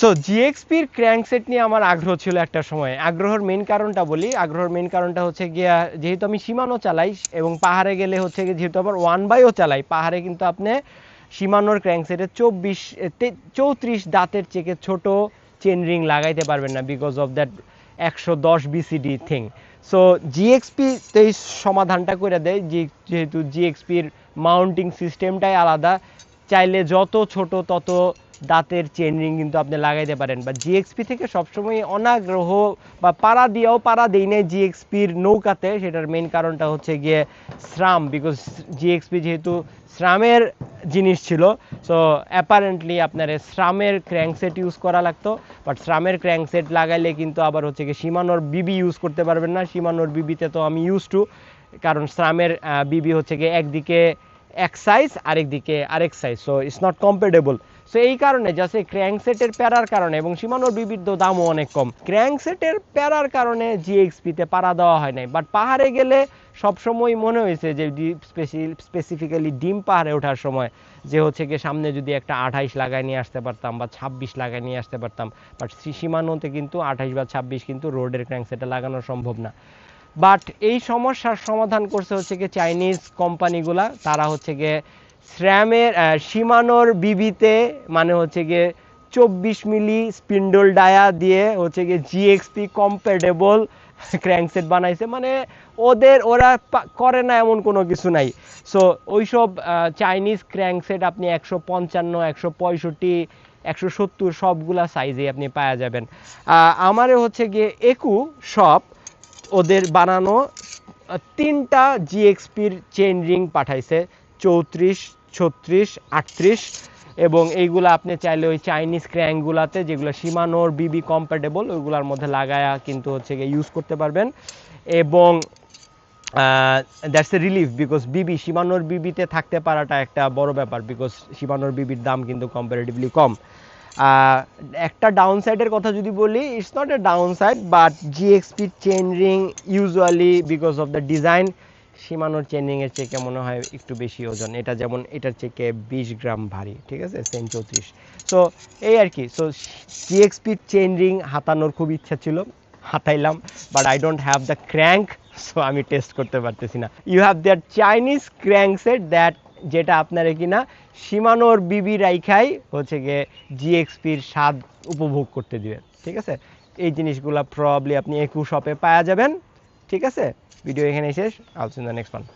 So জিএক্সপির crankset নিয়ে আমার আগ্রহ ছিল একটা সময়। আগ্রহের মেন কারণটা বলি। আগ্রহের মেন কারণটা হচ্ছে গিয়া, যেহেতু আমি সীমানো চালাই এবং পাহাড়ে গেলে হচ্ছে গিয়ে, যেহেতু আবার ওয়ান বাইও চালাই, পাহাড়ে কিন্তু আপনি সীমানোর ক্র্যাঙ্কসেটের চব্বিশ চৌত্রিশ দাঁতের চেকে ছোট চেন রিং লাগাইতে পারবেন না বিকজ অফ দ্যাট একশো দশ বিসিডি থিং সো জিএক্সপি এই সমাধানটা করে দেয়। যে, যেহেতু জিএক্সপির মাউন্টিং সিস্টেমটাই আলাদা, চাইলে যত ছোট তত দাঁতের চেন রিং কিন্তু আপনি লাগাইতে পারেন। বা জিএক্সপি থেকে সবসময় অনাগ্রহ বা পাড়া দিয়েও পাড়া দেই নাই জিএক্সপির নৌকাতে। সেটার মেন কারণটা হচ্ছে গিয়ে শ্রাম বিকজ জিএক্সপি যেহেতু শ্রামের জিনিস ছিল সো অ্যাপারেন্টলি আপনার শ্রামের ক্র্যাঙ্কসেট ইউজ করা লাগতো। বাট শ্রামের ক্র্যাঙ্কসেট লাগাইলে কিন্তু আবার হচ্ছে গিয়ে সীমানোর বিবি ইউজ করতে পারবেন না। সীমানোর বিবিতে তো আমি ইউজ টু কারণ শ্রামের বিবি হচ্ছে গিয়ে একদিকে এক সাইজ আরেক দিকে আরেক size so it's not compatible so এই কারণে জাস্ট এই ক্র্যাঙ্কসেটের প্যারার কারণে এবং সীমানোর বিবিধ দামও অনেক কম। ক্র্যাঙ্কসেটের প্যারার কারণে জিএক্সপিতে পাড়া দেওয়া হয় নাই বাট পাহাড়ে গেলে সবসময় মনে হয়েছে যে স্পেসিফিক্যালি ডিম পাহাড়ে ওঠার সময় যে হচ্ছে গিয়ে সামনে যদি একটা আঠাইশ লাগায় নিয়ে আসতে পারতাম বা ছাব্বিশ লাগায় নিয়ে আসতে পারতাম বাট সীমানোতে কিন্তু আঠাইশ বা ছাব্বিশ কিন্তু রোডের ক্র্যাঙ্কসেটে লাগানো সম্ভব না। বাট এই সমস্যার সমাধান করছে হচ্ছে গিয়ে চাইনিজ কোম্পানিগুলা। তারা হচ্ছে গিয়ে শ্র্যামের সীমানোর বিবিতে মানে হচ্ছে গিয়ে চব্বিশ মিলি স্পিন্ডল ডায়া দিয়ে হচ্ছে গিয়ে জিএক্সপি কম্পেটেবল ক্র্যাঙ্কসেট বানাইছে। মানে ওদের, ওরা করে না এমন কোনো কিছু নাই। সো ওইসব চাইনিজ ক্র্যাঙ্কসেট আপনি একশো পঞ্চান্ন, একশো পঁয়ষট্টি, একশো সত্তর সবগুলা সাইজে আপনি পাওয়া যাবেন। আমারও হচ্ছে গিয়ে একু সব ওদের বানানো তিনটা জিএক্সপির চেন রিং পাঠাইছে, চৌত্রিশ, ছত্রিশ, আটত্রিশ, এবং এইগুলো আপনি চাইলে ওই চাইনিজ ক্র্যাঙ্কগুলাতে যেগুলো সীমানোর বিবি কম্প্যাটেবল ওইগুলোর মধ্যে লাগায়া কিন্তু হচ্ছে গিয়ে ইউজ করতে পারবেন। এবং দ্যাটস এ রিলিফ বিকজ বিবি সীমানোর বিবিতে থাকতে পারাটা একটা বড় ব্যাপার বিকজ সীমানোর বিবির দাম কিন্তু কম্পারেটিভলি কম। একটা ডাউন সাইডের কথা যদি বলি it's not a down side but GXP chain ring usually because of the design সীমানোর চেনিংয়ের চেকে মনে হয় একটু বেশি ওজন। এটা যেমন, এটার চেকে বিশ গ্রাম ভারী, ঠিক আছে? সেন চৌত্রিশ সো এই আর কি। সো জিএক্সপি চেন রিং হাতানোর খুব ইচ্ছা ছিল, হাতাইলাম but I don't have the crank so আমি টেস্ট করতে পারতেছি না। You have that Chinese crank set that যেটা আপনারে কিনা সীমানোর বিবি রাইখাই হচ্ছে গিয়ে জিএক্সপির স্বাদ উপভোগ করতে দিবেন, ঠিক আছে? এই জিনিসগুলো প্রবলি আপনি একু শপে পাওয়া যাবেন, ঠিক আছে? ভিডিও এখানে শেষ আলসিন দ্য নেক্সট ওয়ান